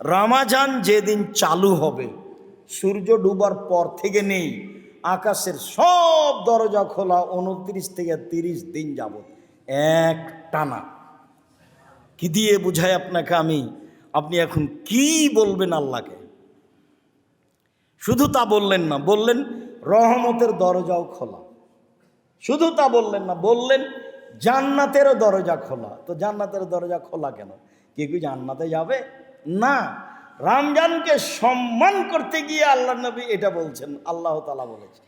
রামাজান যেদিন চালু হবে, সূর্য ডুবার পর থেকে নেই, আকাশের সব দরজা খোলা উনত্রিশ থেকে তিরিশ দিন যাবত এক টানা। কি দিয়ে বুঝাই আপনাকে আমি? আপনি এখন কি বলবেন আল্লাহকে? শুধু তা বললেন না, বললেন রহমতের দরজাও খোলা। শুধু তা বললেন না, বললেন জান্নাতেরও দরজা খোলা। তো জান্নাতের দরজা খোলা কেন? কে কি জান্নাতে যাবে? না, রমজানকে সম্মান করতে গিয়ে আল্লাহ নবী এটা বলছেন, আল্লাহ তালা বলেছেন।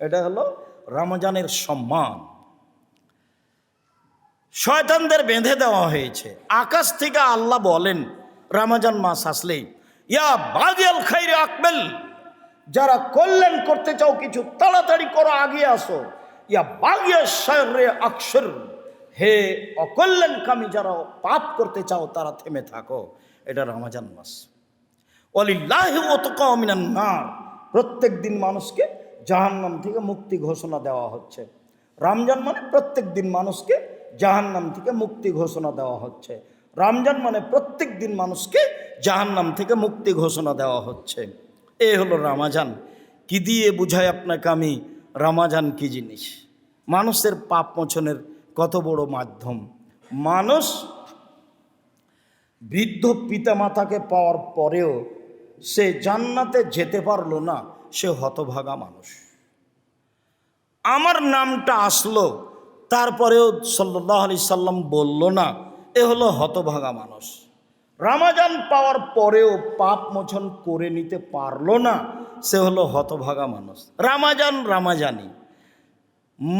এটা হলো রমজানের সম্মান। শয়তানদের বেঁধে দেওয়া হয়েছে। আকাশ থেকে আল্লাহ বলেন, রামাজান মাস আসলেই, ইয়া বাগিয়াল খাইরে আকবেল যারা কল্যাণ করতে চাও কিছু তাড়াতাড়ি করো আগে আসো। ইয়া বাগিয়া আকসর, হে অকল্যাণকামী যারা পাপ করতে চাও, তারা থেমে থাকো। এটা রামাজান মাস। অলিল্লাহ ওতকামিনান নার। প্রত্যেক দিন মানুষকে জাহান্নাম থেকে মুক্তি ঘোষণা দেওয়া হচ্ছে। রমজান মানে প্রত্যেক দিন মানুষকে জাহান্নাম থেকে মুক্তি ঘোষণা দেওয়া হচ্ছে। রমজান মানে প্রত্যেক দিন মানুষকে জাহান্নাম থেকে মুক্তি ঘোষণা দেওয়া হচ্ছে। এ হলো রামাজান। কি দিয়ে বুঝাই আপনাকে আমি? রামাজান কি জিনিস? মানুষের পাপ মোচনের কত বড় মাধ্যম? মানুষ বৃদ্ধ পিতামাতাকে পাওয়ার পরেও সে জান্নাতে যেতে পারল না, সে হতভাগা মানুষ। আমার নামটা আসলো, তারপরেও সাল্লাহ আলি সাল্লাম বলল না, এ হলো হতভাগা মানুষ। রামাজান পাওয়ার পরেও পাপ মোচন করে নিতে পারল না, সে হলো হতভাগা মানুষ। রামাজান রামাজানি।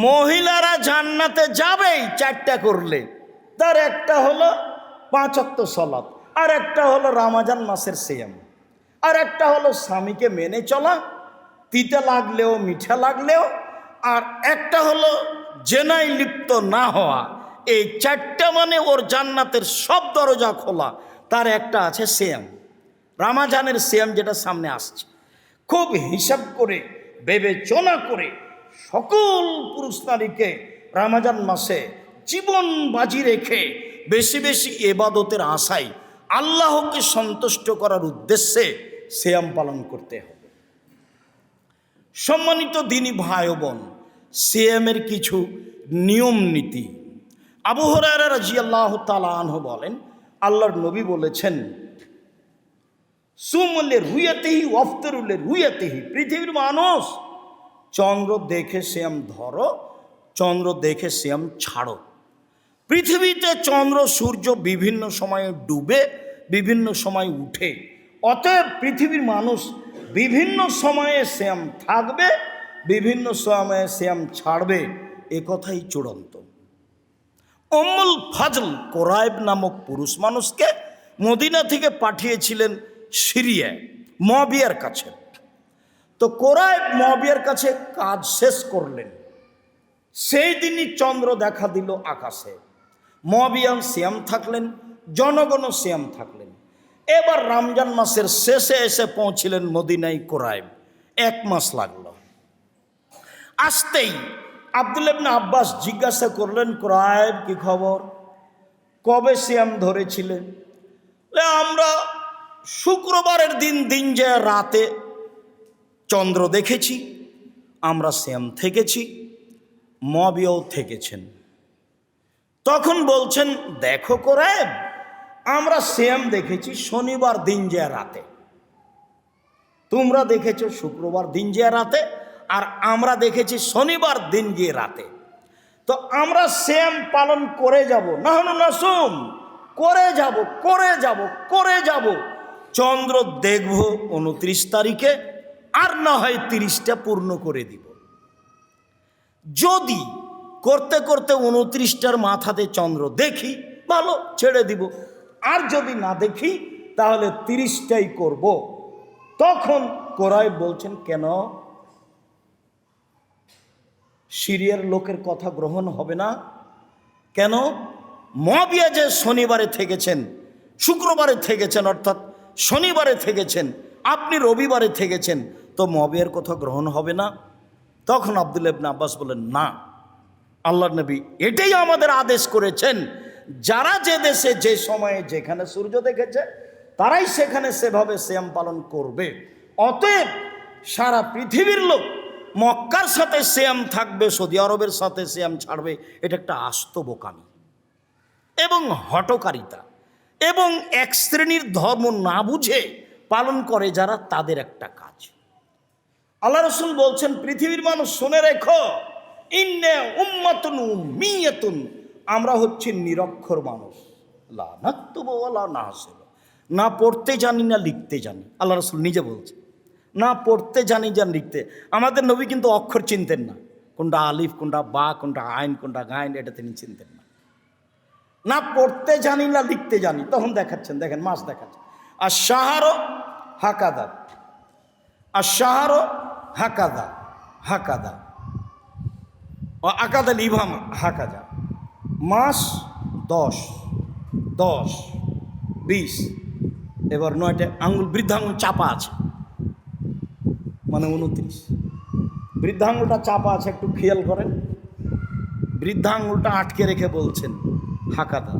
মহিলারা জান্নাতে যাবেই চারটা করলে, তার একটা হলো পাঁচ অক্ত সলাপ আর একটা হলো রামাজান মাসের সেম আর একটা হলো স্বামীকে মেনে চলা, তিতে লাগলেও, মিঠা লাগলেও। আর একটা হলো জেনাই লিপ্ত না হওয়া। এই চারটা মানে ওর জান্নাতের সব দরজা খোলা। তার একটা আছে সেম রামাজানের সেম যেটা সামনে আসছে। খুব হিসাব করে, বিবেচনা করে সকল পুরুষ নারীকে রামাজান মাসে জীবন বাজি রেখে বেশি বেশি এবাদতের আশায় আল্লাহকে সন্তুষ্ট করার উদ্দেশ্যে শ্যাম পালন করতে হবে। সম্মানিত দিনী ভাই বোন সিএমের কিছু নিয়ম নীতি। আবু রাজি আল্লাহ তালাহ বলেন, আল্লাহর নবী বলেছেন, সুমলে রুইয়াতেহি অফতরুলে রুইয়াতেহি, পৃথিবীর মানুষ, চন্দ্র দেখে শ্যাম ধরো, চন্দ্র দেখে শ্যাম ছাড়ো। পৃথিবীতে চন্দ্র, সূর্য বিভিন্ন সময়ে ডুবে, বিভিন্ন সময় উঠে। অতএব পৃথিবীর মানুষ বিভিন্ন সময়ে শ্যাম থাকবে, বিভিন্ন সময়ে শ্যাম ছাড়বে, এ কথাই চূড়ান্ত। অমুল ফাজল কোরাইব নামক পুরুষ মানুষকে মদিনা থেকে পাঠিয়েছিলেন সিরিয়ায়, মবিয়ার কাছে। তো কোরাইব মবিয়ার কাছে কাজ শেষ করলেন। সেই দিনই চন্দ্র দেখা দিল আকাশে। মবিয়ান শ্যাম থাকলেন, জনগণও শ্যাম থাকলেন। এবার রমজান মাসের শেষে এসে পৌঁছিলেন মদিনাই কোরাইব এক মাস লাগল। আসতেই আব্দুল ইবনে আব্বাস জিজ্ঞাসা করলেন কোরাইব কি খবর? কবে শ্যাম ধরেছিলেন? আমরা শুক্রবারের দিন দিন যে রাতে চন্দ্র দেখেছি, আমরা শ্যাম থেকেছি, মবিয়াও থেকেছেন। তখন বলছেন, দেখো কোরাইব আমরা শ্যাম দেখেছি শনিবার দিন যে রাতে। তোমরা দেখেছ শুক্রবার দিন যে রাতে, আর আমরা দেখেছি শনিবার দিন গিয়ে রাতে। তো আমরা শ্যাম পালন করে যাব। না হলো না সোম করে যাব করে যাব করে যাব। চন্দ্র দেখব উনত্রিশ তারিখে, আর না হয় তিরিশটা পূর্ণ করে দিব। যদি করতে করতে উনত্রিশটার মাথাতে চন্দ্র দেখি, ভালো, ছেড়ে দিব। আর যদি না দেখি, তাহলে তিরিশটাই করব। তখন কোরাই বলছেন, কেন? সিরিয়ার লোকের কথা গ্রহণ হবে না। কেন? মবিয়া যে শনিবারে থেকেছেন, শুক্রবারে থেকেছেন, অর্থাৎ শনিবারে থেকেছেন, আপনি রবিবারে থেকেছেন, তো মবিয়ার কথা গ্রহণ হবে না? তখন আব্দুল ইবনে আব্বাস বলেন না। আল্লাহ নবী, এটাই আমাদের আদেশ করেছেন। যারা যে দেশে, যে সময়ে, যেখানে সূর্য দেখেছে, তারাই সেখানে সেভাবে শ্যাম পালন করবে। অতএব সারা পৃথিবীর লোক মক্কার সাথে শ্যাম থাকবে, সৌদি আরবের সাথে শ্যাম ছাড়বে, এটা একটা আস্ত বোকামি। এবং হটকারিতা এবং এক শ্রেণির ধর্ম না বুঝে পালন করে যারা, তাদের একটা কাজ। আল্লাহ রসুল বলছেন, পৃথিবীর মানুষ শুনে রেখো ইন্নে উম্মাতুন আমরা হচ্ছে নিরক্ষর মানুষ। লা নাহসিবু। না পড়তে জানি, না লিখতে জানি। আল্লাহ রসুল নিজে বলছে, না পড়তে জানি, জান, লিখতে। আমাদের নবী কিন্তু অক্ষর চিনতেন না। কোনটা আলিফ, কোনটা বা, কোনটা আইন, কোনটা গাইন, এটা তিনি চিনতেন না। না পড়তে জানি, না লিখতে জানি। তখন দেখাচ্ছেন, দেখেন মাছ দেখাচ্ছেন আর সাহারও হাকাদা। আর সাহারও হাকাদা হাকাদা। ও আকাদা লিভাম হাকাজা মাস দশ দশ, বিশ, এবার নয়টা আঙুল, বৃদ্ধাঙ্গুল চাপা আছে। মানে উনত্রিশ। বৃদ্ধাঙ্গুলটা চাপা আছে, একটু খেয়াল করেন। বৃদ্ধাঙ্গুলটা আটকে রেখে বলছেন হাকাদা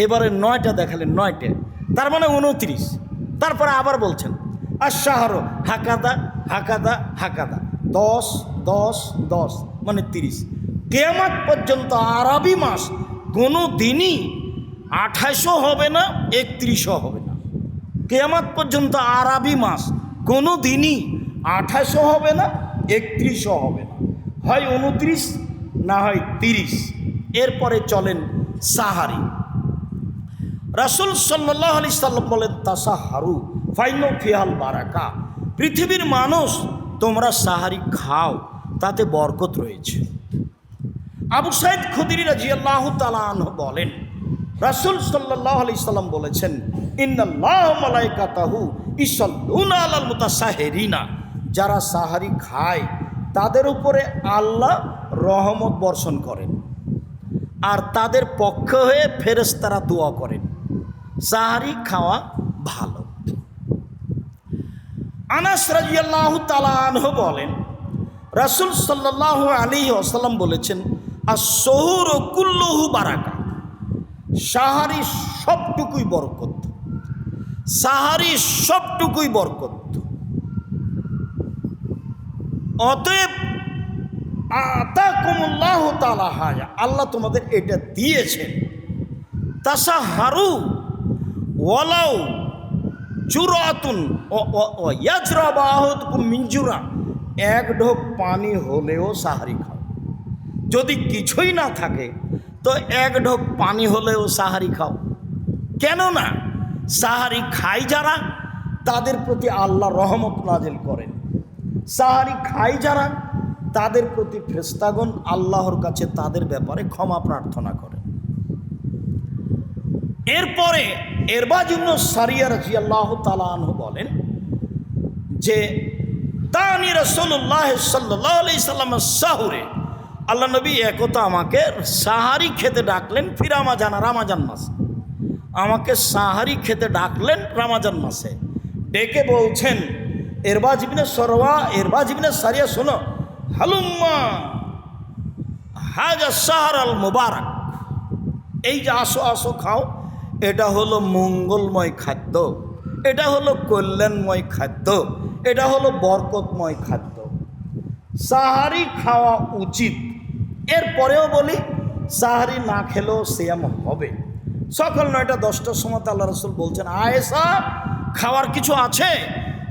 এবারে নয়টা দেখালেন, নয়টা। তার মানে উনত্রিশ। তারপরে আবার বলছেন আর শাহর হাকাদা হাকাদা হাকাদা দশ দশ দশ মানে তিরিশ। কেয়ামাত পর্যন্ত আরবি মাস কোনো দিনই আঠাশও হবে না, একত্রিশও হবে না। কেয়ামাত পর্যন্ত আরবি মাস কোনো দিনই আঠাশও হবে না, একত্রিশও হবে না। হয় উনত্রিশ না হয় তিরিশ। এরপরে চলেন সাহারি। রাসুল সাল্লাহ আলি সাল্লাম বলেন তাসা হারু ফাইনো ফিয়াল বারাকা। পৃথিবীর মানুষ, তোমরা সাহারি খাও, তাতে বরকত রয়েছে। আবু সাইদ খুদিরি রাজি আল্লাহ বলেন, রাসুল সাল্লাহ আলি সাল্লাম বলেছেন যারা সাহারি খায়, তাদের উপরে আল্লাহ রহমত বর্ষণ করেন। আর তাদের পক্ষ হয়ে ফেরেশতারা দোয়া করেন। সাহারি খাওয়া ভালো। আনাস রাজিয়াল্লাহ তালাহ বলেন, রাসুল সাল্লাহ আলী আসাল্লাম বলেছেন আর শহুর কুল্লহু বারাকা। সাহারি সবটুকুই বরকত। সাহারি সবটুকুই বরকত। অতএব আতাকুমুল্লাহ তালা হাজা আল্লাহ তোমাদের এটা দিয়েছেন। তাসা হারু ওয়ালাউ চুরাতুন ইয়াজরা বাহুতকুম মিঞ্জুরা এক ঢোক পানি হলেও সাহারি খাও। যদি কিছুই না থাকে, তো এক ঢোক পানি হলেও সাহারি খাও। কেন না সাহারি খাই যারা, তাদের প্রতি আল্লাহ রহমত নাজিল করেন। সাহারি খাই যারা, তাদের প্রতি ফেস্তাগন আল্লাহর কাছে তাদের ব্যাপারে ক্ষমা প্রার্থনা করে। এরপরে এরবাজুন্ন সারিয়া রাজি আল্লাহ তালাহ বলেন যে তানি রসল্লাহ সাল্লাহ আলি সাল্লাম সাহুরে আল্লাহ নবী একতা আমাকে সাহারি খেতে ডাকলেন ফিরামাজান রামাজান মাসে। আমাকে সাহারি খেতে ডাকলেন রামাজান মাসে। ডেকে বলছেন এরবাজিবিনে সরওয়া এরবাজিবিনে সারিয়া, শোনো। হালুম্মা হাজা সাহার আল মুবারক। এই যে আসো আসো, খাও। এটা হলো মঙ্গলময় খাদ্য। এটা হলো কল্যাণময় খাদ্য। এটা হলো বরকতময় খাদ্য। সাহারি খাওয়া উচিত। এরপরেও বলি সাহারি না খেলেও সিয়াম হবে। সকাল নয়টা, দশটার সময় আল্লাহ রসুল বলছেন আয়েসা খাওয়ার কিছু আছে?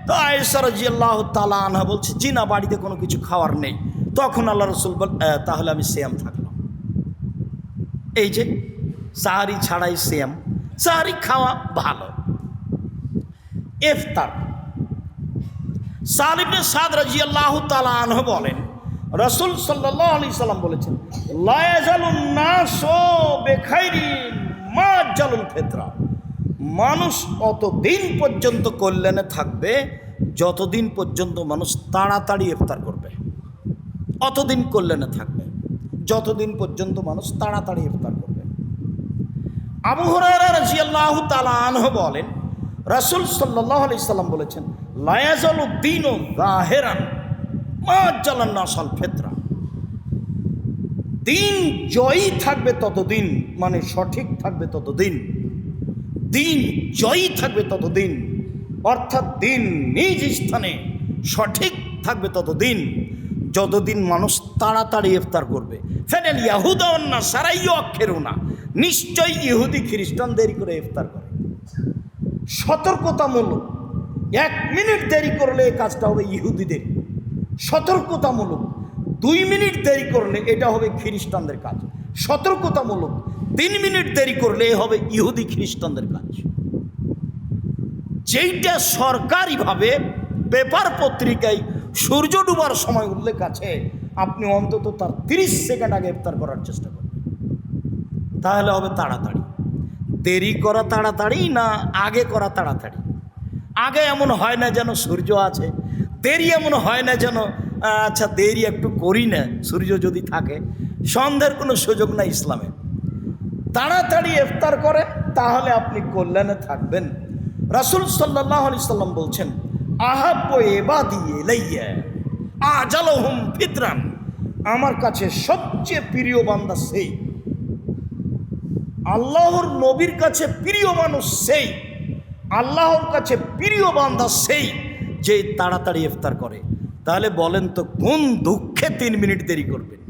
তো আয়েসা রাজি আল্লাহ তালা আনহা বলছে, জি না, বাড়িতে কোনো কিছু খাওয়ার নেই। তখন আল্লাহ রসুল বল তাহলে আমি সিয়াম থাকলাম। এই যে সাহারি ছাড়াই সিয়াম সাহারি খাওয়া ভালো। ইফতার। সালিবনে সাদ রাজি আল্লাহ তালা আনহ বলেন রসুল সাল্লাহ আলি সাল্লাম বলেছেন লায়াজালুন নাস বেখাইরিন মা জালুল ফেতরা। মানুষ অতদিন পর্যন্ত কল্যাণে থাকবে, যতদিন পর্যন্ত মানুষ তাড়াতাড়ি ইফতার করবে। অতদিন কল্যাণে থাকবে, যতদিন পর্যন্ত মানুষ তাড়াতাড়ি ইফতার করবে। আবু হরারা রাজিয়াল্লাহ তালা আনহ বলেন, রাসুল সাল্লাহ আলি সাল্লাম বলেছেন লায়াজল উদ্দিন ও গাহেরান মা জালান নাসাল ফেতরা। দিন জয়ী থাকবে ততদিন মানে সঠিক থাকবে ততদিন। দিন জয়ী থাকবে ততদিন, অর্থাৎ দিন নিজ স্থানে সঠিক থাকবে ততদিন, যতদিন মানুষ তাড়াতাড়ি ইফতার করবে। ফেনেল ইয়াহুদা না সারাইও অক্ষেরও না নিশ্চয়ই ইহুদি খ্রিস্টান দেরি করে ইফতার করে। সতর্কতামূলক, এক মিনিট দেরি করলে এই কাজটা হবে ইহুদিদের। সতর্কতামূলক। দুই মিনিট দেরি করলে এটা হবে খ্রিস্টানদের কাজ। সতর্কতামূলক। তিন মিনিট দেরি করলে হবে ইহুদি খ্রিস্টানদের কাজ। যেইটা সরকারিভাবে পেপার পত্রিকায় সূর্য ডুবার সময় উল্লেখ আছে, আপনি অন্তত তার তিরিশ সেকেন্ড আগে ইফতার করার চেষ্টা করবেন। তাহলে হবে তাড়াতাড়ি। দেরি করা তাড়াতাড়ি না আগে করা তাড়াতাড়ি? আগে এমন হয় না যেন সূর্য আছে দেরি এমন হয় না যেন আচ্ছা দেরি একটু করি না, সূর্য যদি থাকে। সন্ধ্যের কোনো সুযোগ নাই ইসলামে। তাড়াতাড়ি ইফতার করে, তাহলে আপনি কল্যাণে থাকবেন। রাসুল সাল্লাহ আলি সাল্লাম বলছেন ফিতরান। আমার কাছে সবচেয়ে প্রিয় বান্দা সেই। আল্লাহর নবীর কাছে প্রিয় মানুষ সেই। আল্লাহর কাছে প্রিয় বান্দা সেই। যে তাড়াতাড়ি ইফতার করে। তাহলে বলেন তো, কোন দুঃখে তিন মিনিট দেরি করবেন?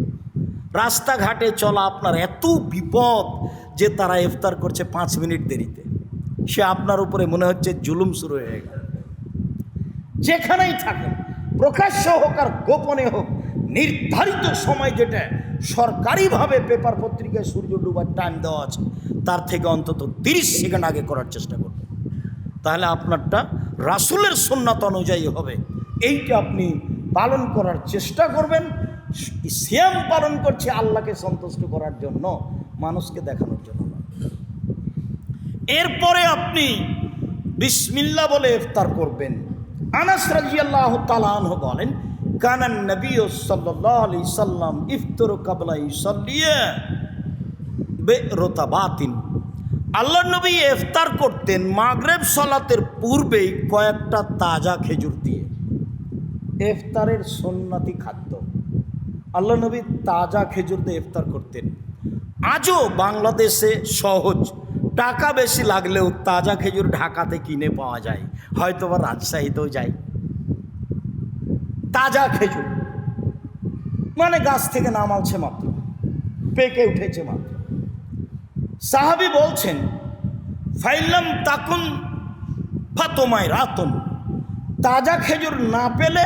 রাস্তাঘাটে চলা আপনার এত বিপদ যে তারা ইফতার করছে পাঁচ মিনিট দেরিতে। সে আপনার উপরে মনে হচ্ছে জুলুম শুরু হয়ে গেল। যেখানেই থাকেন, প্রকাশ্য হোক আর গোপনে হোক, নির্ধারিত সময় যেটা সরকারিভাবে পেপার পত্রিকায় সূর্য ডুবার টাইম দেওয়া আছে, তার থেকে অন্তত তিরিশ সেকেন্ড আগে করার চেষ্টা করবেন তাহলে আপনারটা রাসুলের সুন্নাত অনুযায়ী হবে। এইটা আপনি পালন করার চেষ্টা করবেন। শ্যাম পালন করছে আল্লাহকে সন্তুষ্ট করার জন্য, মানুষকে দেখানোর জন্য নয়। এরপরে আপনি বিসমিল্লা বলে ইফতার করবেন। আনাস রাজিয়াল্লাহ তালাহ বলেন কানান নবী সাল্লাহ আলি সাল্লাম ইফতর কাবলা ইসল্লিয়া বে রোতাবাতিন আল্লাহ নবী ইফতার করতেন মাগরেব সলাতের পূর্বেই কয়েকটা তাজা খেজুর দিয়ে। ইফতারের সন্ন্যাতি খাদ্য। আল্লাহ নবী তাজা খেজুর দিয়ে ইফতার করতেন। আজও বাংলাদেশে সহজ। টাকা বেশি লাগলেও তাজা খেজুর ঢাকাতে কিনে পাওয়া যায়। হয়তো বা রাজশাহীতেও যায়। তাজা খেজুর। মানে গাছ থেকে নামালছে মাত্র। পেকে উঠেছে মাত্র। সাহাবি বলছেন ফাইলাম তাকুন ফাতোমায় রাতন। তাজা খেজুর না পেলে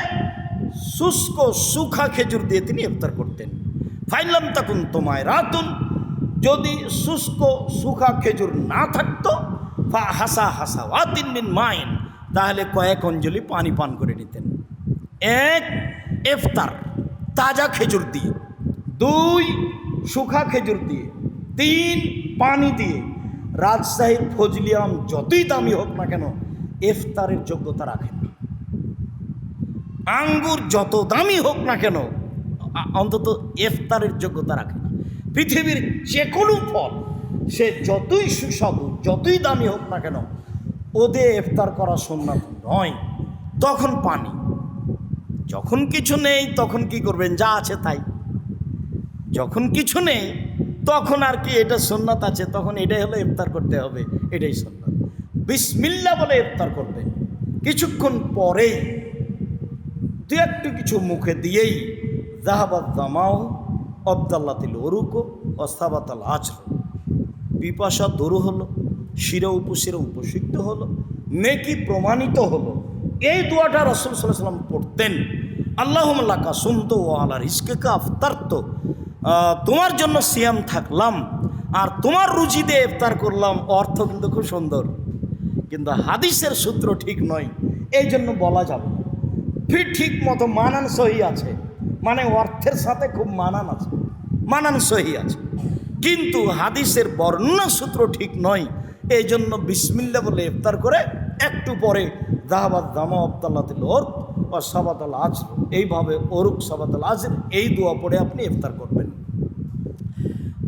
শুষ্ক সুখা খেজুর দিয়ে তিনি ইফতার করতেন। ফাইলাম তাকুন তোমায় রাতুন। যদি শুষ্ক সুখা খেজুর না থাকতো, ফা হাসা হাসা ওয়াতিন মিন মাইন, তাহলে কয়েক অঞ্জলি পানি পান করে নিতেন। এক, ইফতার, তাজা খেজুর দিয়ে। দুই শুখা খেজুর দিয়ে। তিন পানি দিয়ে রাজশাহীর ফজলিয়াম যতই দামি হোক না কেন, ইফতারের যোগ্যতা রাখে না। আঙ্গুর যত দামি হোক না কেন অন্তত ইফতারের যোগ্যতা রাখে না। পৃথিবীর যে কোনো ফল, সে যতই সুস্বাদু, যতই দামি হোক না কেন ওদের ইফতার করা সোমনাথ নয়, তখন পানি। যখন কিছু নেই, তখন কি করবেন? যা আছে তাই। যখন কিছু নেই তখন আর কি এটা সুন্নাত আছে, তখন এটাই হলো ইফতার করতে হবে, এটাই সুন্নাত। বিসমিল্লা বলে ইফতার করবেন। কিছুক্ষণ পরেই দু একটু কিছু মুখে দিয়েই জাহাবাদ দামাও অবদাল্লাতিল ওরুকো অস্তাবাতাল আচর পিপাসা দূর হলো, শিরা উপশিরা উপসিক্ত হলো, নেকি প্রমাণিত হলো। এই দোয়াটা রসুল সাল্লাহ সাল্লাম পড়তেন আল্লাহমল্লাকা শুনত ও আল্লাহ রিস্কেকা আফতার্ত। তোমার জন্য সিয়াম থাকলাম, আর তোমার দিয়ে ইফতার করলাম, অর্থ কিন্তু খুব সুন্দর। কিন্তু হাদিসের সূত্র ঠিক নয়, এই জন্য বলা যাবে ফির ঠিক মতো মানান সহি আছে মানে অর্থের সাথে খুব মানান আছে মানান সহি আছে। কিন্তু হাদিসের বর্ণনা সূত্র ঠিক নয়, এই জন্য বিসমিল্লা বলে ইফতার করে একটু পরে জাহাবাদ দামা আবদাল্লাতিল ওরক ও সাবাত আল আজর। এইভাবে ওরুক সাবাত আল আজর, এই দোয়া পড়ে আপনি ইফতার করবেন।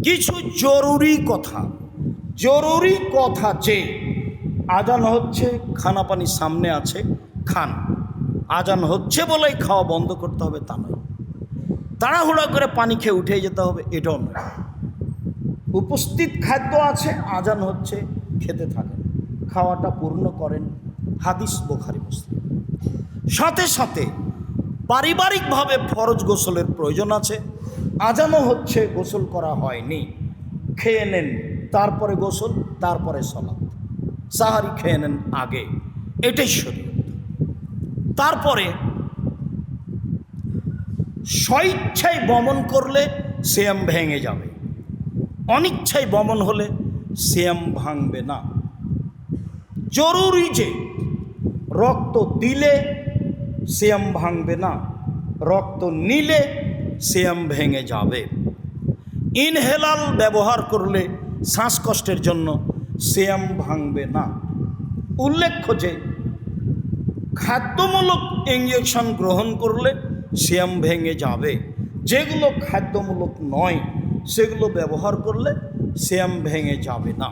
কিছু জরুরি কথা জরুরি কথা যে আজান হচ্ছে, খানা পানি সামনে আছে, খান। আজান হচ্ছে বলেই খাওয়া বন্ধ করতে হবে তা নয়। তাড়াহুড়া করে পানি খেয়ে উঠে যেতে হবে, এটাও নয়। উপস্থিত খাদ্য আছে, আজান হচ্ছে, খেতে থাকেন। খাওয়াটা পূর্ণ করেন হাদিস বোখারি মুসলিম। সাথে সাথে পারিবারিকভাবে ফরজ গোসলের প্রয়োজন আছে আজানও হচ্ছে, গোসল করা হয়নি। খেয়ে নেন, তারপরে গোসল, তারপরে সলাৎ। সাহারি খেয়ে নেন আগে, এটাই শরীয়ত। তারপরে স্বইচ্ছায় বমন করলে শ্যাম ভেঙে যাবে। অনিচ্ছায় বমন হলে শ্যাম ভাঙবে না। জরুরি যে রক্ত দিলে শ্যাম ভাঙবে না। রক্ত নিলে শ্যাম ভেঙে যাবে। ইনহেলাল ব্যবহার করলে শ্বাসকষ্টের জন্য শ্যাম ভাঙবে না। উল্লেখ্য যে, খাদ্যমূলক ইঞ্জেকশন গ্রহণ করলে শ্যাম ভেঙে যাবে। যেগুলো খাদ্যমূলক নয়, সেগুলো ব্যবহার করলে শ্যাম ভেঙে যাবে না।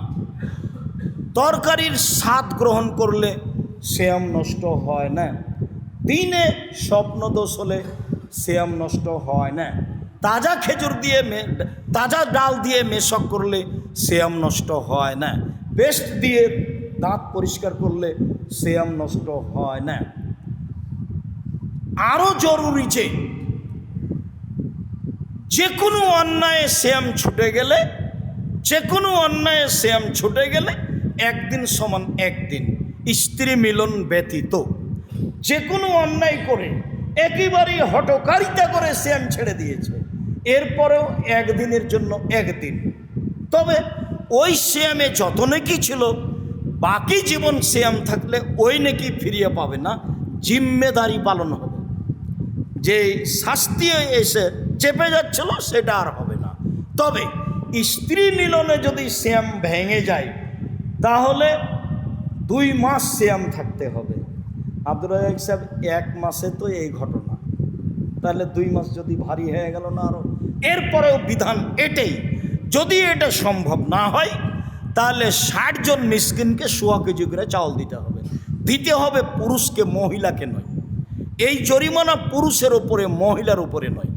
তরকারির স্বাদ গ্রহণ করলে শ্যাম নষ্ট হয় না। দিনে স্বপ্ন দোষ হলে শ্যাম নষ্ট হয় না। তাজা খেজুর দিয়ে তাজা ডাল দিয়ে মেশক করলে শ্যাম নষ্ট হয় না। পেস্ট দিয়ে দাঁত পরিষ্কার করলে শ্যাম নষ্ট হয় না। আরও জরুরি যে যে কোনো অন্যায়ে শ্যাম ছুটে গেলে যে কোনো অন্যায়ে শ্যাম ছুটে গেলে একদিন সমান একদিন, স্ত্রী মিলন ব্যতীত। যে কোনো অন্যায় করে একেবারেই হটকারিতা করে শ্যাম ছেড়ে দিয়েছে। এরপরেও একদিনের জন্য একদিন। তবে ওই শ্যামে যত নাকি ছিল, বাকি জীবন শ্যাম থাকলে ওই নাকি ফিরিয়ে পাবে না, জিম্মেদারি পালন হবে। যে শাস্তি এসে চেপে যাচ্ছিল, সেটা আর হবে না। তবে স্ত্রী মিলনে যদি শ্যাম ভেঙে যায়, তাহলে দুই মাস শ্যাম থাকতে হবে। আব্দুল রাজাক সাহেব, এক মাসে তো এই ঘটনা। তাহলে দুই মাস যদি ভারী হয়ে গেল না আরও এরপরেও বিধান এটাই। যদি এটা সম্ভব না হয়, তাহলে ষাট জন মিসকিনকে সোয়া কেজি করে চাউল দিতে হবে। দিতে হবে পুরুষকে, মহিলাকে নয়। এই জরিমানা পুরুষের ওপরে মহিলার উপরে নয়।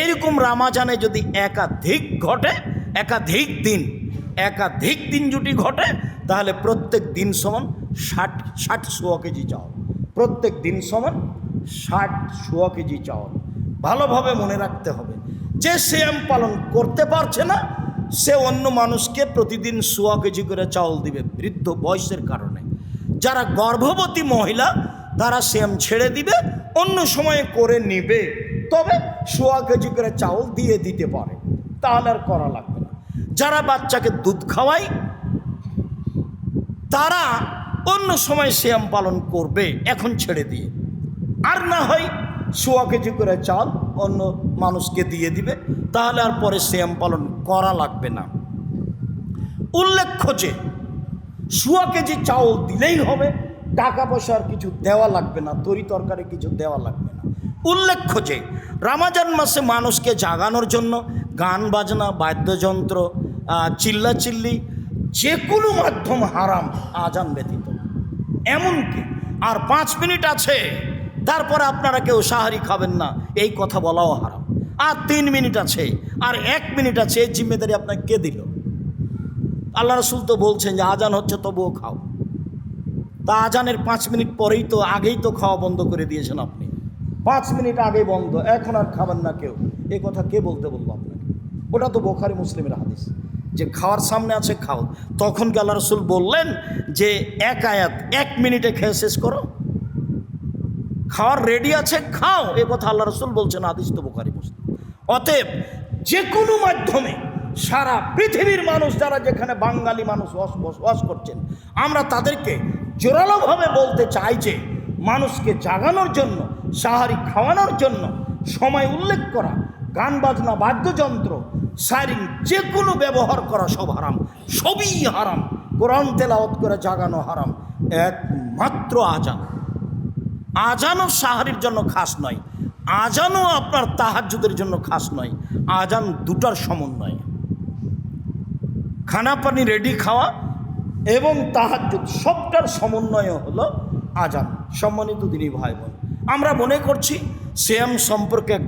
এইরকম রামাজানে যদি একাধিক ঘটে, একাধিক দিন একাধিক দিন জুটি ঘটে, তাহলে প্রত্যেক দিন সমান ষাট ষাট সোয়া কেজি চাউল। প্রত্যেক দিন সমান ষাট সোয়া কেজি চাউল। ভালোভাবে মনে রাখতে হবে। যে শ্যাম পালন করতে পারছে না, সে অন্য মানুষকে প্রতিদিন সোয়া কেজি করে চাউল দিবে বৃদ্ধ বয়সের কারণে। যারা গর্ভবতী মহিলা, তারা শ্যাম ছেড়ে দিবে, অন্য সময়ে করে নিবে। তবে সোয়া কেজি করে চাউল দিয়ে দিতে পারে। তাহলে আর করা লাগবে না। যারা বাচ্চাকে দুধ খাওয়ায়, তারা অন্য সময় শ্যাম পালন করবে, এখন ছেড়ে দিয়ে। আর না হয় সোয়া কেজি করে চাল অন্য মানুষকে দিয়ে দিবে, তাহলে আর পরে শ্যাম পালন করা লাগবে না। উল্লেখ্য যে সোয়া কেজি চাউল দিলেই হবে, টাকা পয়সা আর কিছু দেওয়া লাগবে না, তরি তরকারি কিছু দেওয়া লাগবে না। উল্লেখ্য যে, রামাজান মাসে মানুষকে জাগানোর জন্য গান বাজনা, বাদ্যযন্ত্র চিল্লাচিল্লি যে কোনো মাধ্যম হারাম আজান ব্যতীত। এমনকি আর পাঁচ মিনিট আছে, তারপরে আপনারা কেউ সাহারি খাবেন না, এই কথা বলাও হারাম। আর তিন মিনিট আছে, আর এক মিনিট আছে, এই জিম্মেদারি আপনাকে কে দিল? আল্লাহ রসুল তো বলছেন যে আজান হচ্ছে, তবুও খাও। তা আজানের পাঁচ মিনিট পরেই তো, আগেই তো খাওয়া বন্ধ করে দিয়েছেন আপনি। পাঁচ মিনিট আগে বন্ধ, এখন আর খাবেন না কেউ। এই কথা কে বলতে বলব আপনাকে? ওটা তো বোখারি মুসলিমের হাদিস। যে খাওয়ার সামনে আছে খাও। তখন আল্লাহ রসুল বললেন যে এক আয়াত, এক মিনিটে খেয়ে শেষ করো। খাওয়ার রেডি আছে, খাও। এ কথা আল্লাহ রসুল বলছেন আদিস তো বোখারি, মুসলিম। অতএব যে কোনো মাধ্যমে সারা পৃথিবীর মানুষ যারা যেখানে বাঙালি মানুষ বস- বসবাস করছেন, আমরা তাদেরকে জোরালোভাবে বলতে চাই যে মানুষকে জাগানোর জন্য, সাহারি খাওয়ানোর জন্য সময় উল্লেখ করা, গান বাজনা, বাদ্যযন্ত্র সাইরিং যে কোনো ব্যবহার করা সব হারাম, সবই হারাম। কোরআন তেলাওয়াত করে জাগানো হারাম। একমাত্র আজান। আজানও সাহারির জন্য খাস নয়। আজানও আপনার তাহাজ্জুদের জন্য খাস নয়। আজান দুটার সমন্বয়। খানা পানি রেডি খাওয়া এবং তাহাজ্জুদ সবটার সমন্বয় হলো আজান। সম্মানিত দিনী ভাই বোন আমরা মনে করছি, শ্যাম সম্পর্কে একটা